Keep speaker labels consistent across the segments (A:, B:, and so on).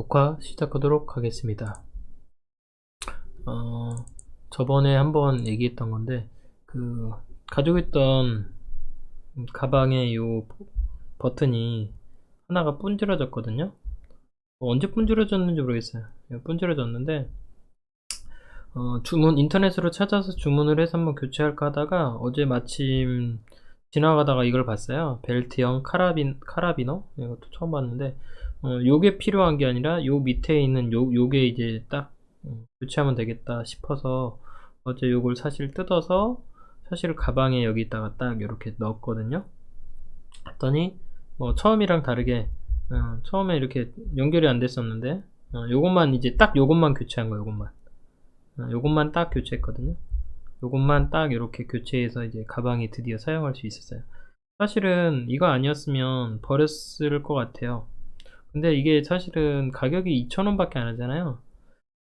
A: 녹화 시작하도록 하겠습니다. 어, 저번에 한번 얘기했던 건데, 그, 가지고 있던 가방의 요 버튼이 하나가 분질러졌거든요. 뭐 언제 분질러졌는지 모르겠어요. 분질러졌는데, 어, 주문, 인터넷으로 찾아서 주문을 해서 한번 교체할까 하다가 어제 마침 지나가다가 이걸 봤어요. 벨트형 카라빈, 카라비너? 이것도 처음 봤는데, 어, 요게 필요한 게 아니라 요 밑에 있는 요, 요게 이제 딱 음, 교체하면 되겠다 싶어서 어제 요걸 사실 뜯어서 사실 가방에 여기다가 딱 이렇게 넣었거든요. 했더니 뭐 처음이랑 다르게 어, 처음에 이렇게 연결이 안 됐었는데 어, 요것만 이제 딱 요것만 교체한 거 요것만 어, 요것만 딱 교체했거든요. 요것만 딱 이렇게 교체해서 이제 가방에 드디어 사용할 수 있었어요. 사실은 이거 아니었으면 버렸을 것 같아요. 근데 이게 사실은 가격이 2,000원 밖에 안 하잖아요.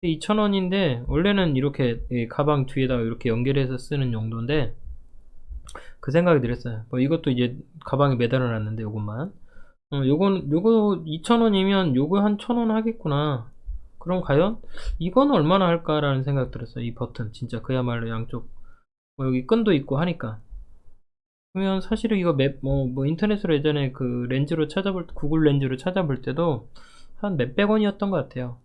A: 2,000원인데, 원래는 이렇게 가방 뒤에다가 이렇게 연결해서 쓰는 용도인데, 그 생각이 들었어요. 뭐 이것도 이제 가방에 매달아 놨는데, 요것만. 어, 요건, 요거 2,000원이면 요거 한 1,000원 하겠구나. 그럼 과연 이건 얼마나 할까라는 생각 들었어요. 이 버튼. 진짜 그야말로 양쪽. 뭐 여기 끈도 있고 하니까. 그러면 사실은 이거 맵, 뭐, 뭐 인터넷으로 예전에 그 렌즈로 찾아볼, 구글 렌즈로 찾아볼 때도 한 몇백 원이었던 것 같아요.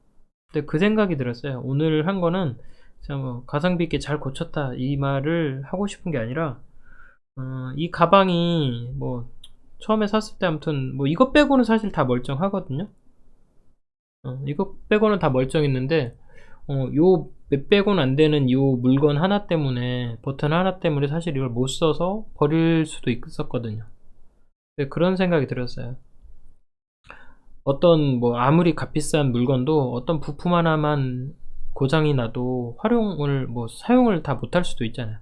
A: 근데 그 생각이 들었어요. 오늘 한 거는 진짜 뭐 가성비 있게 잘 고쳤다 이 말을 하고 싶은 게 아니라 어, 이 가방이 뭐 처음에 샀을 때 아무튼 뭐 이것 빼고는 사실 다 멀쩡하거든요. 어, 이것 빼고는 다 멀쩡했는데 어, 요 몇백 원 안 되는 요 물건 하나 때문에 버튼 하나 때문에 사실 이걸 못 써서 버릴 수도 있었거든요. 그런 생각이 들었어요. 어떤 뭐 아무리 값비싼 물건도 어떤 부품 하나만 고장이 나도 활용을 뭐 사용을 다 못할 수도 있잖아요.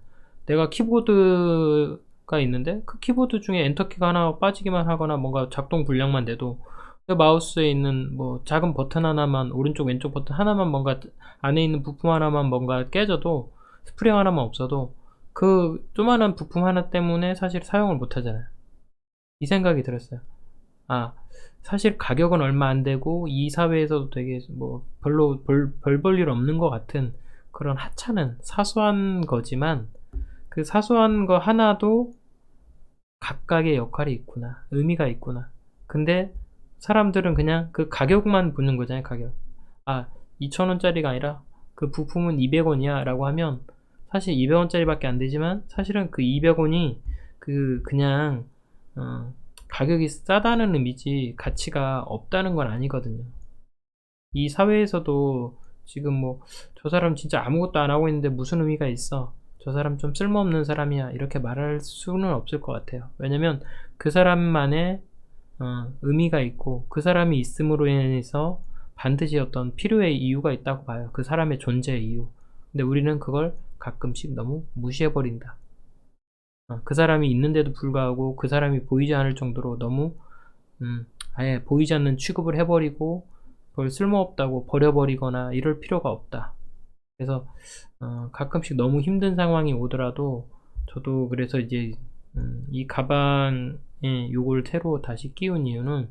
A: 내가 키보드가 있는데 그 키보드 중에 엔터키가 하나 빠지기만 하거나 뭔가 작동 불량만 돼도 그 마우스에 있는 뭐 작은 버튼 하나만 오른쪽 왼쪽 버튼 하나만 뭔가 안에 있는 부품 하나만 뭔가 깨져도 스프링 하나만 없어도 그 조만한 부품 하나 때문에 사실 사용을 못 하잖아요. 이 생각이 들었어요. 아, 사실 가격은 얼마 안 되고 이 사회에서도 되게 뭐 별로 별볼 일 없는 것 같은 그런 하찮은 사소한 거지만 그 사소한 거 하나도 각각의 역할이 있구나. 의미가 있구나. 근데 사람들은 그냥 그 가격만 보는 거잖아요, 가격. 아, 2,000원짜리가 아니라 그 부품은 200원이야 라고 하면 사실 200원짜리밖에 안 되지만 사실은 그 200원이 그 그냥 어, 가격이 싸다는 의미지 가치가 없다는 건 아니거든요. 이 사회에서도 지금 뭐 저 사람 진짜 아무것도 안 하고 있는데 무슨 의미가 있어? 저 사람 좀 쓸모없는 사람이야. 이렇게 말할 수는 없을 것 같아요. 왜냐면 그 사람만의 어, 의미가 있고 그 사람이 있음으로 인해서 반드시 어떤 필요의 이유가 있다고 봐요. 그 사람의 존재의 이유. 근데 우리는 그걸 가끔씩 너무 무시해버린다. 어, 그 사람이 있는데도 불구하고 그 사람이 보이지 않을 정도로 너무 음, 아예 보이지 않는 취급을 해버리고 그걸 쓸모없다고 버려버리거나 이럴 필요가 없다. 그래서 어, 가끔씩 너무 힘든 상황이 오더라도 저도 그래서 이제 음, 이 가방 에 요걸 새로 다시 끼운 이유는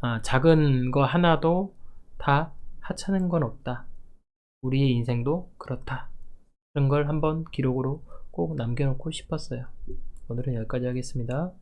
A: 아, 작은 거 하나도 다 하찮은 건 없다. 우리의 인생도 그렇다. 그런 걸 한번 기록으로 꼭 남겨놓고 싶었어요. 오늘은 여기까지 하겠습니다.